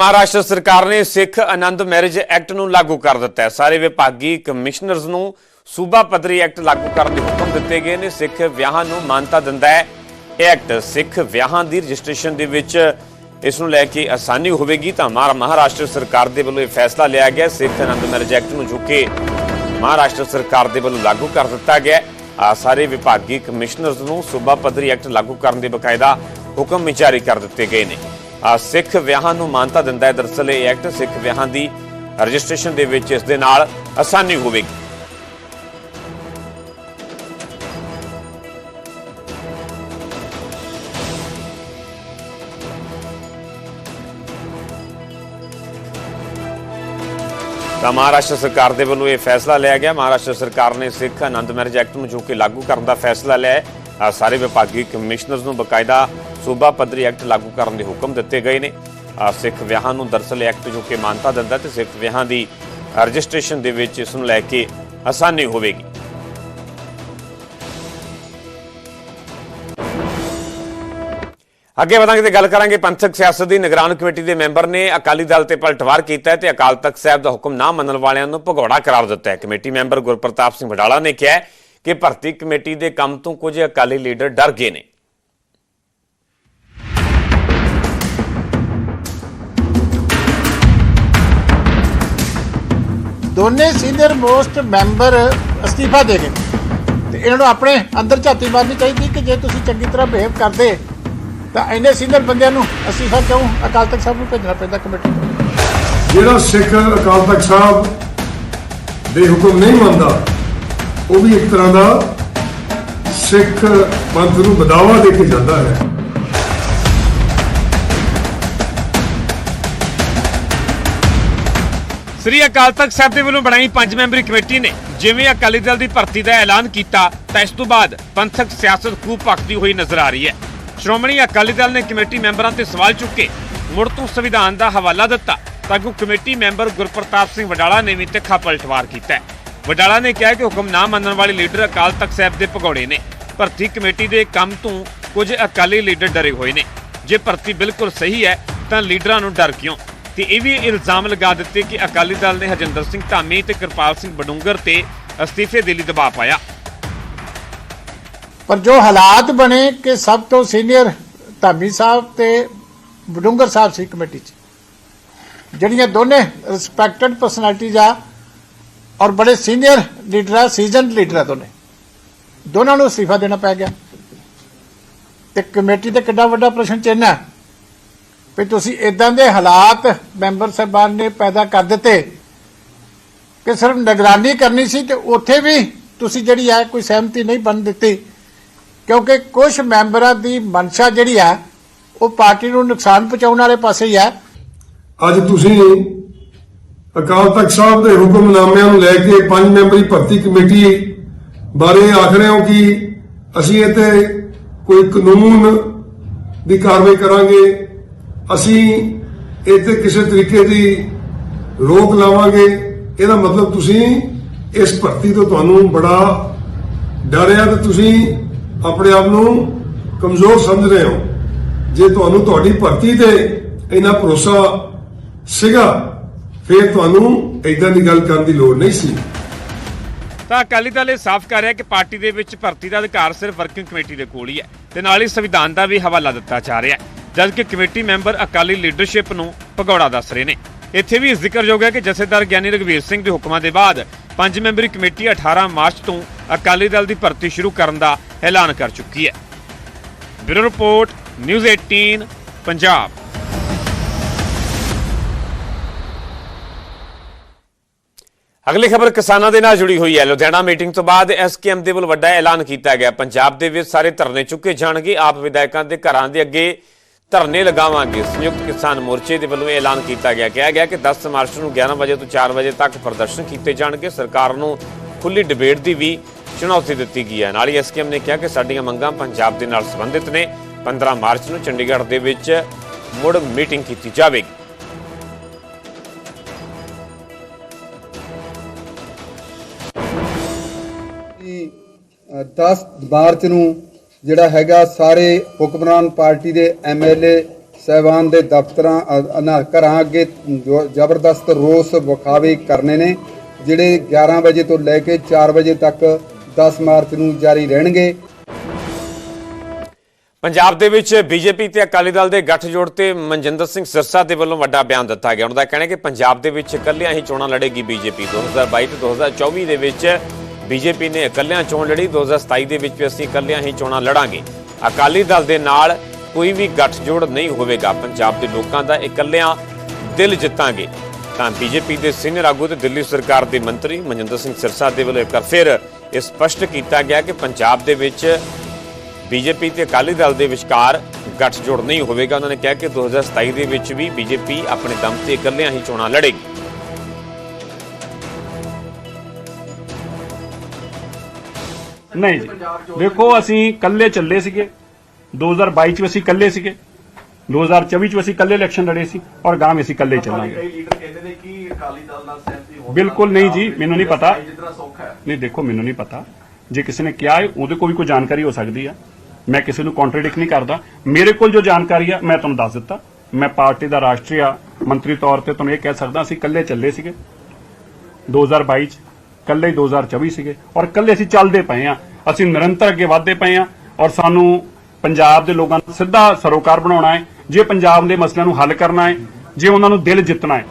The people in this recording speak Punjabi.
ਮਹਾਰਾਸ਼ਟਰ ਸਰਕਾਰ ਨੇ ਸਿੱਖ ਆਨੰਦ ਮੈਰਿਜ ਐਕਟ ਨੂੰ ਲਾਗੂ ਕਰ ਦਿੱਤਾ ਹੈ। ਸਾਰੇ ਵਿਭਾਗੀ ਕਮਿਸ਼ਨਰਸ ਨੂੰ ਸੂਬਾ ਪੱਧਰੀ ਐਕਟ ਲਾਗੂ ਕਰਨ ਦੇ ਹੁਕਮ ਦਿੱਤੇ ਗਏ ਨੇ। ਸਿੱਖ ਵਿਆਹਾਂ ਨੂੰ ਮਾਨਤਾ ਦਿੰਦਾ ਹੈ। ਇਹ ਐਕਟ ਸਿੱਖ ਵਿਆਹਾਂ ਦੀ ਰਜਿਸਟ੍ਰੇਸ਼ਨ ਦੇ ਵਿੱਚ ਇਸ ਨੂੰ ਲੈ ਕੇ ਆਸਾਨੀ ਹੋਵੇਗੀ ਤਾਂ ਮਹਾਰਾਸ਼ਟਰ ਸਰਕਾਰ ਦੇ ਵੱਲੋਂ ਇਹ ਫੈਸਲਾ ਲਿਆ ਗਿਆ। ਸਿੱਖ ਆਨੰਦ ਮੈਰਿਜ ਐਕਟ ਨੂੰ ਜੋ ਕਿ ਮਹਾਰਾਸ਼ਟਰ ਸਰਕਾਰ ਦੇ ਵੱਲੋਂ ਲਾਗੂ ਕਰ ਦਿੱਤਾ ਗਿਆ ਹੈ। ਸਾਰੇ ਵਿਭਾਗੀ ਕਮਿਸ਼ਨਰਸ ਨੂੰ ਸੂਬਾ ਪੱਧਰੀ ਐਕਟ ਲਾਗੂ ਕਰਨ ਦੇ ਬਕਾਇਦਾ ਹੁਕਮ ਵੀ ਜਾਰੀ ਕਰ ਦਿੱਤੇ ਗਏ ਨੇ। ਸਿੱਖ ਵਿਆਹਾਂ ਨੂੰ ਮਾਨਤਾ ਦਿੰਦਾ ਹੈ। ਦਰਅਸਲ ਇਹ ਐਕਟ ਸਿੱਖ ਵਿਆਹਾਂ ਦੀ ਰਜਿਸਟ੍ਰੇਸ਼ਨ ਦੇ ਵਿੱਚ ਇਸ ਦੇ ਨਾਲ ਆਸਾਨੀ ਹੋਵੇਗੀ। ਤਾਂ ਮਹਾਰਾਸ਼ਟਰ ਸਰਕਾਰ ਦੇ ਵੱਲੋਂ ਇਹ ਫੈਸਲਾ ਲਿਆ ਗਿਆ। ਮਹਾਰਾਸ਼ਟਰ ਸਰਕਾਰ ਨੇ ਸਿੱਖ ਆਨੰਦ ਮੈਰਿਜ ਐਕਟ ਨੂੰ ਜੋ ਕਿ ਲਾਗੂ ਕਰਨ ਦਾ ਫੈਸਲਾ ਲਿਆ ਹੈ ਸਾਰੇ ਵਿਭਾਗੀ ਕਮਿਸ਼ਨਰਸ ਨੂੰ ਬਕਾਇਦਾ ਸੂਬਾ ਪੱਧਰੀ ਐਕਟ ਲਾਗੂ ਕਰਨ ਦੇ ਹੁਕਮ ਦਿੱਤੇ ਗਏ ਨੇ। ਸਿੱਖ ਵਿਆਹਾਂ ਨੂੰ ਦਰਅਸਲ ਐਕਟ ਜੋ ਕਿ ਮਾਨਤਾ ਦਿੰਦਾ ਤੇ ਸਿੱਖ ਵਿਆਹਾਂ ਦੀ ਰਜਿਸਟ੍ਰੇਸ਼ਨ ਦੇ ਵਿੱਚ ਇਸ ਨੂੰ ਲੈ ਕੇ ਆਸਾਨੀ ਹੋਵੇਗੀ। ਅੱਗੇ ਵਧਾਂਗੇ ਤੇ ਗੱਲ ਕਰਾਂਗੇ ਪੰਥਕ ਸਿਆਸਤ ਦੀ। ਨਿਗਰਾਨ ਕਮੇਟੀ ਦੇ ਮੈਂਬਰ ਨੇ ਅਕਾਲੀ ਦਲ ਤੇ ਪਲਟਵਾਰ ਕੀਤਾ ਹੈ ਤੇ ਅਕਾਲ ਤਖਤ ਸਾਹਿਬ ਦਾ ਹੁਕਮ ਨਾ ਮੰਨਣ ਵਾਲਿਆਂ ਨੂੰ ਭਗੌੜਾ ਕਰਾਰ ਦਿੱਤਾ ਹੈ। ਕਮੇਟੀ ਮੈਂਬਰ ਗੁਰਪ੍ਰਤਾਪ ਸਿੰਘ ਵਡਾਲਾ ਨੇ ਕਿਹਾ ਕਿ ਭਰਤੀ ਕਮੇਟੀ ਦੇ ਕੰਮ ਤੋਂ ਕੁਝ ਅਕਾਲੀ ਲੀਡਰ ਡਰ ਗਏ ਨੇ। ਦੋਨੇ ਸੀਨੀਅਰ ਮੋਸਟ ਮੈਂਬਰ ਅਸਤੀਫਾ ਦੇ ਗਏ। ਤੇ ਇਹਨਾਂ ਨੂੰ ਆਪਣੇ ਅੰਦਰ ਝਾਤੀ ਮਾਰਨੀ ਚਾਹੀਦੀ ਕਿ ਜੇ ਤੁਸੀਂ ਚੰਗੀ ਤਰ੍ਹਾਂ ਬਿਹੇਵ ਕਰਦੇ, ਤਾਂ ਇੰਨੇ ਸੀਨੀਅਰ ਬੰਦਿਆਂ ਨੂੰ ਅਸਤੀਫਾ ਕਿਉਂ ਅਕਾਲ ਤਖਤ ਸਾਹਿਬ ਨੂੰ ਭੇਜਣਾ ਪੈਂਦਾ ਕਮੇਟੀ ਜਿਹੜਾ ਸਿੱਖ ਅਕਾਲ ਤਖਤ ਸਾਹਿਬ ਦੇ ਹੁਕਮ ਨਹੀਂ ਮੰਨਦਾ, ਉਹ ਵੀ ਇੱਕ ਤਰ੍ਹਾਂ ਦਾ ਸਿੱਖ ਪੰਥ ਨੂੰ ਬਦਾਵਾ ਦੇ ਕੇ ਜਾਂਦਾ ਹੈ। ਸ੍ਰੀ ਅਕਾਲ ਤਖਤ ਸਾਹਿਬ ਦੇ ਵੱਲੋਂ ਬਣਾਈ ਪੰਜ ਮੈਂਬਰੀ ਕਮੇਟੀ ਨੇ ਜਿਵੇਂ ਅਕਾਲੀ ਦਲ ਦੀ ਭਰਤੀ ਦਾ ਐਲਾਨ ਕੀਤਾ, ਤਾਂ ਇਸ ਤੋਂ ਬਾਅਦ ਪੰਥਕ ਸਿਆਸਤ ਖੂਬ ਭਖਦੀ ਹੋਈ ਨਜ਼ਰ ਆ ਰਹੀ ਹੈ। ਸ਼੍ਰੋਮਣੀ ਅਕਾਲੀ ਦਲ ਨੇ ਕਮੇਟੀ ਮੈਂਬਰਾਂ ਤੇ ਸਵਾਲ ਚੁੱਕੇ, ਮੁੜ ਤੋਂ ਸੰਵਿਧਾਨ ਦਾ ਹਵਾਲਾ ਦਿੱਤਾ, ਤਾਂ ਕਿ ਕਮੇਟੀ ਮੈਂਬਰ ਗੁਰਪ੍ਰਤਾਪ ਸਿੰਘ ਵਡਾਲਾ ਨੇ ਵੀ ਤਿੱਖਾ ਪਲਟਵਾਰ ਕੀਤਾ ਵਡਾਲਾ ਨੇ ਕਿਹਾ ਕਿ ਹੁਕਮ ਨਾ ਮੰਨਣ ਵਾਲੇ ਲੀਡਰ ਅਕਾਲ ਤਖਤ ਸਾਹਿਬ ਦੇ ਭਗੌੜੇ ਨੇ। ਭਰਤੀ ਕਮੇਟੀ ਦੇ ਕੰਮ ਤੋਂ ਕੁਝ ਅਕਾਲੀ ਲੀਡਰ ਡਰੇ ਹੋਏ ਨੇ। ਜੇ ਭਰਤੀ ਬਿਲਕੁਲ ਸਹੀ ਹੈ, ਤਾਂ ਲੀਡਰਾਂ ਨੂੰ ਡਰ ਕਿਉਂ? ਤੇ ਇਹ ਵੀ ਇਲਜ਼ਾਮ ਲਗਾ ਦਿੱਤੇ ਕਿ ਅਕਾਲੀ ਦਲ ਨੇ ਹਰਜਿੰਦਰ ਸਿੰਘ ਧਾਮੀ ਤੇ ਕਿਰਪਾਲ ਸਿੰਘ ਬਡੂੰਗਰ ਤੇ ਅਸਤੀਫੇ ਦੇ ਲਈ ਦਬਾਅ ਪਾਇਆ। ਪਰ ਜੋ ਹਾਲਾਤ ਬਣੇ ਕਿ ਸਭ ਤੋਂ ਸੀਨੀਅਰ ਧਾਮੀ ਸਾਹਿਬ ਤੇ ਬਡੂੰਗਰ ਸਾਹਿਬ ਸੀ ਕਮੇਟੀ 'ਚ, ਜਿਹੜੀਆਂ ਦੋਨੇ ਰਿਸਪੈਕਟਡ ਪਰਸਨੈਲਿਟੀਜ਼ ਆ ਔਰ ਬੜੇ ਸੀਨੀਅਰ ਲੀਡਰ ਆ ਸੀਜ਼ਨਡ ਲੀਡਰ ਆ ਦੋਨੇ। ਦੋਨਾਂ ਨੂੰ ਅਸਤੀਫਾ ਦੇਣਾ ਪੈ ਗਿਆ। ਤੇ ਕਮੇਟੀ ਤੇ ਕਿੱਡਾ ਵੱਡਾ ਪ੍ਰਸ਼ਨ ਚਿੰਨ੍ਹ ਹੈ ਵੀ ਤੁਸੀਂ ਇਦਾਂ ਦੇ ਹਾਲਾਤ ਮੈਂਬਰ ਸਾਹਿਬਾਨ ਨੇ ਪੈਦਾ ਕਰ ਦਿੱਤੇ ਕਿ ਸਿਰਫ ਨਿਗਰਾਨੀ ਕਰਨੀ ਸੀ ਤੇ ਉੱਥੇ ਵੀ ਤੁਸੀਂ ਜਿਹੜੀ ਹੈ ਕੋਈ ਸਹਿਮਤੀ ਨਹੀਂ ਬਣ ਦਿੱਤੀ। ਕਿਉਂਕਿ ਕੁਝ ਮੈਂਬਰਾਂ ਦੀ ਮਨਸ਼ਾ ਜਿਹੜੀ ਹੈ ਉਹ ਪਾਰਟੀ ਨੂੰ ਨੁਕਸਾਨ ਪਹੁੰਚਾਉਣ ਵਾਲੇ ਪਾਸੇ ਹੀ ਹੈ ਅੱਜ ਤੁਸੀਂ ਅਕਾਲ ਤਖਤ ਸਾਹਿਬ ਦੇ ਹੁਕਮਨਾਮਿਆਂ ਨੂੰ ਲੈ ਕੇ ਪੰਜ ਮੈਂਬਰੀ ਭਰਤੀ ਕਮੇਟੀ ਬਾਰੇ ਆਖ ਰਹੇ ਹੋ ਕਿ ਅਸੀਂ ਇਹ ਕੋਈ ਕਾਨੂੰਨ ਦੀ ਕਾਰਵਾਈ ਕਰਾਂਗੇ ਅਸੀਂ ਇੱਥੇ ਕਿਸੇ ਤਰੀਕੇ ਦੀ ਰੋਕ ਲਾਵਾਂਗੇ। ਇਹਦਾ ਮਤਲਬ ਤੁਸੀਂ ਇਸ ਭਰਤੀ ਤੋਂ ਤੁਹਾਨੂੰ ਬੜਾ ਡਰ ਆ ਤੇ ਤੁਸੀਂ ਆਪਣੇ ਆਪ ਨੂੰ ਕਮਜ਼ੋਰ ਸਮਝ ਰਹੇ ਹੋ। ਜੇ ਤੁਹਾਨੂੰ ਤੁਹਾਡੀ ਭਰਤੀ ਤੇ ਇੰਨਾ ਭਰੋਸਾ ਸੀਗਾ, ਫਿਰ ਤੁਹਾਨੂੰ ਇਦਾਂ ਦੀ ਗੱਲ ਕਰਨ ਦੀ ਲੋੜ ਨਹੀਂ ਸੀ। ਤਾਂ ਅਕਾਲੀ ਦਲ ਇਹ ਸਾਫ਼ ਕਰ ਰਿਹਾ ਕਿ ਪਾਰਟੀ ਦੇ ਵਿੱਚ ਭਰਤੀ ਦਾ ਅਧਿਕਾਰ ਸਿਰਫ ਵਰਕਿੰਗ ਕਮੇਟੀ ਦੇ ਕੋਲ ਹੀ ਹੈ ਤੇ ਨਾਲ ਹੀ ਸੰਵਿਧਾਨ ਦਾ ਵੀ ਹਵਾਲਾ ਦਿੱਤਾ ਜਾ ਰਿਹਾ ਹੈ। ਜਦਕਿ ਕਮੇਟੀ ਮੈਂਬਰ ਅਕਾਲੀ ਲੀਡਰਸ਼ਿਪ ਨੂੰ ਭਗੌੜਾ ਦੱਸ ਰਹੇ ਨੇ। ਇੱਥੇ ਵੀ ਜ਼ਿਕਰਯੋਗ ਹੈ ਕਿ ਜਥੇਦਾਰ ਗਿਆਨੀ ਰਗਵੀਰ ਸਿੰਘ ਦੇ ਹੁਕਮਾਂ ਦੇ ਬਾਅਦ ਪੰਜ ਮੈਂਬਰੀ ਕਮੇਟੀ 18 ਮਾਰਚ ਤੋਂ ਅਕਾਲੀ ਦਲ ਦੀ ਭਰਤੀ ਸ਼ੁਰੂ ਕਰਨ ਦਾ ਐਲਾਨ ਕਰ ਚੁੱਕੀ ਹੈ। Bureau report, news 18 Punjab. ਅਗਲੀ ਖਬਰ ਕਿਸਾਨਾਂ ਦੇ ਨਾਲ ਜੁੜੀ ਹੋਈ ਹੈ। ਲੁਧਿਆਣਾ ਮੀਟਿੰਗ ਤੋਂ ਬਾਅਦ ਐਸਕੇਐਮ ਦੇ ਵੱਲੋਂ ਵੱਡਾ ਐਲਾਨ ਕੀਤਾ ਗਿਆ। ਪੰਜਾਬ ਦੇ ਵਿੱਚ ਸਾਰੇ ਧਰਨੇ ਚੁੱਕੇ ਜਾਣਗੇ। ਆਪ ਵਿਧਾਇਕਾਂ ਦੇ ਘਰਾਂ ਦੇ ਅੱਗੇ ਧਰਨੇ ਲਗਾਵਾਂਗੇ। ਸੰਯੁਕਤ ਕਿਸਾਨ ਮੋਰਚੇ ਦੇ ਵੱਲੋਂ ਐਲਾਨ ਕੀਤਾ ਗਿਆ। ਕਿਹਾ ਗਿਆ ਕਿ 10 ਮਾਰਚ ਨੂੰ 11 ਵਜੇ ਤੋਂ 4 ਵਜੇ ਤੱਕ ਪ੍ਰਦਰਸ਼ਨ ਕੀਤੇ ਜਾਣਗੇ। ਸਰਕਾਰ ਨੂੰ ਖੁੱਲੀ ਡਿਬੇਟ ਦੀ ਵੀ ਚੁਣੌਤੀ ਦਿੱਤੀ ਗਈ ਹੈ। ਨਾਲ ਹੀ ਐਸਕੇਐਮ ਨੇ ਕਿਹਾ ਕਿ ਸਾਡੀਆਂ ਮੰਗਾਂ ਪੰਜਾਬ ਦੇ ਨਾਲ ਸੰਬੰਧਿਤ ਨੇ। 15 ਮਾਰਚ ਨੂੰ ਚੰਡੀਗੜ੍ਹ ਦੇ ਵਿੱਚ ਮੁੜ ਮੀਟਿੰਗ ਕੀਤੀ ਜਾਵੇਗੀ। ਕਿ 10 ਮਾਰਚ ਨੂੰ ਜਿਹੜਾ ਹੈਗਾ ਸਾਰੇ ਹੁਕਮਰਾਨ ਪਾਰਟੀ ਦੇ ਐਮਐਲਏ ਸਹਿਬਾਨ ਦੇ ਦਫ਼ਤਰਾਂ ਅਨਾ ਘਰਾਂ ਅੱਗੇ ਜ਼ਬਰਦਸਤ ਰੋਸ ਵਿਖਾਵੇ ਕਰਨੇ ਨੇ, ਜਿਹੜੇ 11 ਵਜੇ ਤੋਂ ਲੈ ਕੇ 4 ਵਜੇ ਤੱਕ 10 ਮਾਰਚ ਨੂੰ ਜਾਰੀ ਰਹਿਣਗੇ। ਪੰਜਾਬ ਦੇ ਵਿੱਚ ਬੀਜੇਪੀ ਤੇ ਅਕਾਲੀ ਦਲ ਦੇ ਗੱਠਜੋੜ ਤੇ ਮਨਜਿੰਦਰ ਸਿੰਘ ਸਿਰਸਾ ਦੇ ਵੱਲੋਂ ਵੱਡਾ ਬਿਆਨ ਦਿੱਤਾ ਗਿਆ। ਉਹਨਾਂ ਦਾ ਕਹਿਣਾ ਹੈ ਕਿ ਪੰਜਾਬ ਦੇ ਵਿੱਚ ਇਕੱਲਿਆਂ ਹੀ ਚੋਣਾਂ ਲੜੇਗੀ ਬੀਜੇਪੀ। 2022 ਤੇ 2024 ਦੇ ਵਿੱਚ ਬੀਜੇਪੀ ਨੇ ਇਕੱਲਿਆਂ ਚੋਣ ਲੜੀ। 2027 ਦੇ ਵਿੱਚ ਵੀ ਅਸੀਂ ਇਕੱਲਿਆਂ ਹੀ ਚੋਣਾਂ ਲੜਾਂਗੇ। ਅਕਾਲੀ ਦਲ ਦੇ ਨਾਲ ਕੋਈ ਵੀ ਗੱਠਜੋੜ ਨਹੀਂ ਹੋਵੇਗਾ। ਪੰਜਾਬ ਦੇ ਲੋਕਾਂ ਦਾ ਇਕੱਲਿਆਂ ਦਿਲ ਜਿੱਤਾਂਗੇ। ਤਾਂ ਬੀਜੇਪੀ ਦੇ ਸੀਨੀਅਰ ਆਗੂ ਤੇ ਦਿੱਲੀ ਸਰਕਾਰ ਦੇ ਮੰਤਰੀ ਮਨਜਿੰਦਰ ਸਿੰਘ ਸਿਰਸਾ ਦੇ ਵੱਲੋਂ ਇੱਕ ਵਾਰ ਫਿਰ ਇਹ ਸਪਸ਼ਟ ਕੀਤਾ ਗਿਆ ਕਿ ਪੰਜਾਬ ਦੇ ਵਿੱਚ ਬੀਜੇਪੀ ਤੇ ਅਕਾਲੀ ਦਲ ਦੇ ਵਿਚਕਾਰ ਗੱਠਜੋੜ ਨਹੀਂ ਹੋਵੇਗਾ। ਉਹਨਾਂ ਨੇ ਕਿਹਾ ਕਿ 2027 ਦੇ ਵਿੱਚ ਵੀ ਬੀਜੇਪੀ ਆਪਣੇ ਦਮ ਤੇ ਇਕੱਲਿਆਂ ਹੀ ਚੋਣਾਂ ਲੜੇਗੀ। ਨਹੀਂ ਜੀ। ਦੇਖੋ ਅਸੀਂ ਕੱਲੇ ਚੱਲੇ ਸੀਗੇ। 2022 ਚ ਅਸੀਂ ਕੱਲੇ ਸੀਗੇ। 2024 ਚ ਅਸੀਂ ਕੱਲੇ ਇਲੈਕਸ਼ਨ ਲੜੇ ਸੀ ਔਰ ਗਾਂ ਵੀ ਅਸੀਂ ਕੱਲੇ ਚੱਲਾਂਗੇ। ਬਿਲਕੁਲ ਨਹੀਂ ਜੀ, ਮੈਨੂੰ ਨਹੀਂ ਪਤਾ। ਨਹੀਂ ਦੇਖੋ ਮੈਨੂੰ ਨਹੀਂ ਪਤਾ। ਜੇ ਕਿਸੇ ਨੇ ਕਿਹਾ ਹੈ ਉਹਦੇ ਕੋਲ ਵੀ ਕੋਈ ਜਾਣਕਾਰੀ ਹੋ ਸਕਦੀ ਆ। ਮੈਂ ਕਿਸੇ ਨੂੰ ਕੰਟਰਡਿਕਟ ਨਹੀਂ ਕਰਦਾ। ਮੇਰੇ ਕੋਲ ਜੋ ਜਾਣਕਾਰੀ ਆ ਮੈਂ ਤੁਹਾਨੂੰ ਦੱਸ ਦਿੱਤਾ। ਮੈਂ ਪਾਰਟੀ ਦਾ ਰਾਸ਼ਟਰੀ ਮੰਤਰੀ ਤੌਰ ਤੇ ਤੁਹਾਨੂੰ ਇਹ ਕਹਿ ਸਕਦਾ ਅਸੀਂ ਕੱਲੇ ਚੱਲੇ ਸੀਗੇ। 2022 ਚ ਕੱਲੇ ਹੀ 2024 ਸੀਗੇ ਔਰ ਕੱਲੇ ਅਸੀਂ ਚੱਲਦੇ ਪਏ ਆ ਅਸੀਂ ਨਿਰੰਤਰ ਅੱਗੇ ਵਧਦੇ ਪਏ ਆ ਔਰ ਸਾਨੂੰ ਪੰਜਾਬ ਦੇ ਲੋਕਾਂ ਨੂੰ ਸਿੱਧਾ ਸਰੋਕਾਰ ਬਣਾਉਣਾ ਹੈ। ਜੇ ਪੰਜਾਬ ਦੇ ਮਸਲਿਆਂ ਨੂੰ ਹੱਲ ਕਰਨਾ ਹੈ, ਜੇ ਉਹਨਾਂ ਨੂੰ ਦਿਲ ਜਿੱਤਣਾ ਹੈ